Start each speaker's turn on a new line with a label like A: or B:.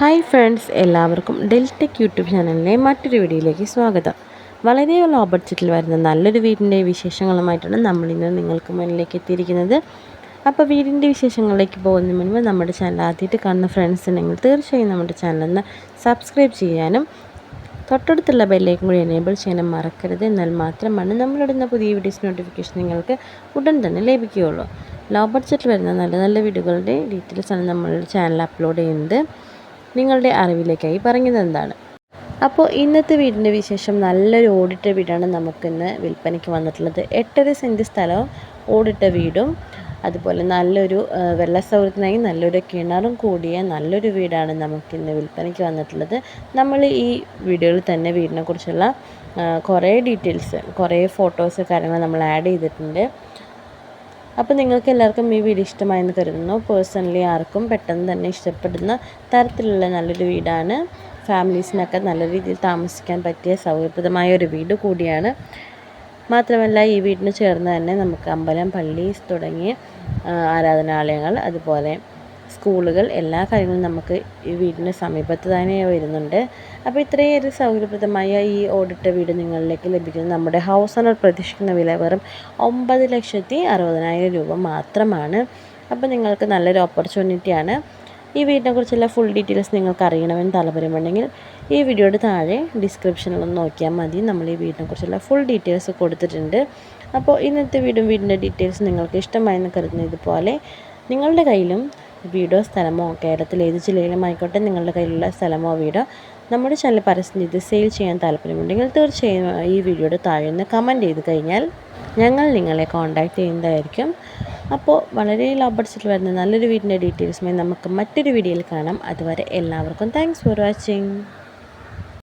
A: Hi friends എല്ലാവർക്കും Deltech YouTube ചാനലിലെ മറ്റൊരു വീഡിയോയിലേക്ക് സ്വാഗതം. വളരെ ലോ ബഡ്ജറ്റിൽ വരുന്ന നല്ലൊരു വീടിന്റെ വിശേഷങ്ങളുമായിട്ടാണ് നമ്മളിന്ന് നിങ്ങൾക്ക് മുന്നിലേക്ക് എത്തിയിരിക്കുന്നത്. അപ്പോൾ വീടിന്റെ വിശേഷങ്ങളിലേക്ക് പോകുന്നതിന് മുൻപ് നമ്മുടെ ചാനൽ ആദ്യമായിട്ട് കാണുന്ന ഫ്രണ്ട്സ് ഉണ്ടെങ്കിൽ തീർച്ചയായും നമ്മുടെ ചാനലൊന്ന് സബ്സ്ക്രൈബ് ചെയ്യാനും തൊട്ടടുത്തുള്ള ബെല്ലേക്കും കൂടി എനേബിൾ ചെയ്യാനും മറക്കരുത്. എന്നാൽ മാത്രമാണ് നമ്മളിടുന്ന പുതിയ വീഡിയോസ് നോട്ടിഫിക്കേഷൻ നിങ്ങൾക്ക് ഉടൻ തന്നെ ലഭിക്കുകയുള്ളൂ. ലോ ബഡ്ജറ്റിൽ വരുന്ന നല്ല നല്ല വീഡിയോകളുടെ ഡീറ്റെയിൽസാണ് നമ്മളുടെ ചാനൽ അപ്ലോഡ് ചെയ്യുന്നത്. നിങ്ങളുടെ അറിവിലേക്കായി പറഞ്ഞത് എന്താണ്? അപ്പോൾ ഇന്നത്തെ വീടിന്റെ വിശേഷം നല്ലൊരു ഓടിട്ട വീടാണ് നമുക്കിന്ന് വിൽപ്പനയ്ക്ക് വന്നിട്ടുള്ളത്. എട്ടര സെന്റ് സ്ഥലവും ഓടിട്ട വീടും അതുപോലെ നല്ലൊരു വെള്ളസൗകര്യത്തിനായി വെള്ള സൗകര്യത്തിനായി നല്ലൊരു കിണറും കൂടിയ നല്ലൊരു വീടാണ് നമുക്കിന്ന് വിൽപ്പനയ്ക്ക് വന്നിട്ടുള്ളത്. നമ്മൾ ഈ വീഡിയോയിൽ തന്നെ വീടിനെ കുറിച്ചുള്ള കുറേ ഡീറ്റെയിൽസ് കുറേ ഫോട്ടോസ് കാര്യങ്ങൾ നമ്മൾ ആഡ് ചെയ്തിട്ടുണ്ട്. അപ്പോൾ നിങ്ങൾക്ക് എല്ലാവർക്കും ഈ വീഡിയോ ഇഷ്ടമായെന്ന് കരുതുന്നു. പേഴ്സണലി ആർക്കും പെട്ടെന്ന് തന്നെ ഇഷ്ടപ്പെടുന്ന തരത്തിലുള്ള നല്ലൊരു വീടാണ്. ഫാമിലീസിനൊക്കെ നല്ല രീതിയിൽ താമസിക്കാൻ പറ്റിയ സൗകര്യപ്രദമായ ഒരു വീട് കൂടിയാണ്. മാത്രമല്ല ഈ വീടിന് ചേർന്ന് തന്നെ നമുക്ക് അമ്പലം പള്ളി തുടങ്ങിയ ആരാധനാലയങ്ങൾ അതുപോലെ സ്കൂളുകൾ എല്ലാ കാര്യങ്ങളും നമുക്ക് ഈ വീടിന് സമീപത്ത് തന്നെ വരുന്നുണ്ട്. അപ്പോൾ ഇത്രയേറെ സൗകര്യപ്രദമായ ഈ ഓടിട്ട വീട് നിങ്ങളിലേക്ക് ലഭിക്കുന്നത് നമ്മുടെ ഹൗസ് ഓണർ പ്രതീക്ഷിക്കുന്ന വില വെറും ഒമ്പത് ലക്ഷത്തി അറുപതിനായിരം രൂപ മാത്രമാണ്. അപ്പോൾ നിങ്ങൾക്ക് നല്ലൊരു ഓപ്പർച്യൂണിറ്റിയാണ് ഈ വീടിനെ കുറിച്ചുള്ള ഫുൾ ഡീറ്റെയിൽസ് നിങ്ങൾക്ക് അറിയണമെന്ന് താല്പര്യമുണ്ടെങ്കിൽ ഈ വീഡിയോയുടെ താഴെ ഡിസ്ക്രിപ്ഷനിൽ ഒന്ന് നോക്കിയാൽ മതി. നമ്മൾ ഈ വീടിനെ കുറിച്ചുള്ള ഫുൾ ഡീറ്റെയിൽസ് കൊടുത്തിട്ടുണ്ട്. അപ്പോൾ ഇന്നത്തെ വീടും വീടിന്റെ ഡീറ്റെയിൽസ് നിങ്ങൾക്ക് ഇഷ്ടമായെന്ന് കരുതുന്ന ഇതുപോലെ നിങ്ങളുടെ കയ്യിലും വീടോ സ്ഥലമോ കേരളത്തിൽ ഏത് ജില്ലയിലും ആയിക്കോട്ടെ നിങ്ങളുടെ കയ്യിലുള്ള സ്ഥലമോ വീടോ നമ്മുടെ ചാനൽ പരസ്യം ചെയ്ത് സെയിൽ ചെയ്യാൻ താല്പര്യമുണ്ടെങ്കിൽ തീർച്ചയായും ഈ വീഡിയോയുടെ താഴെ നിന്ന് കമന്റ് ചെയ്ത് കഴിഞ്ഞാൽ ഞങ്ങൾ നിങ്ങളെ കോൺടാക്റ്റ് ചെയ്യുന്നതായിരിക്കും. അപ്പോൾ വളരെ ലോ ബഡ്ജറ്റിൽ വരുന്ന നല്ലൊരു വീടിന്റെ ഡീറ്റെയിൽസുമായി നമുക്ക് മറ്റൊരു വീഡിയോയിൽ കാണാം. അതുവരെ എല്ലാവർക്കും താങ്ക്സ് ഫോർ വാച്ചിങ്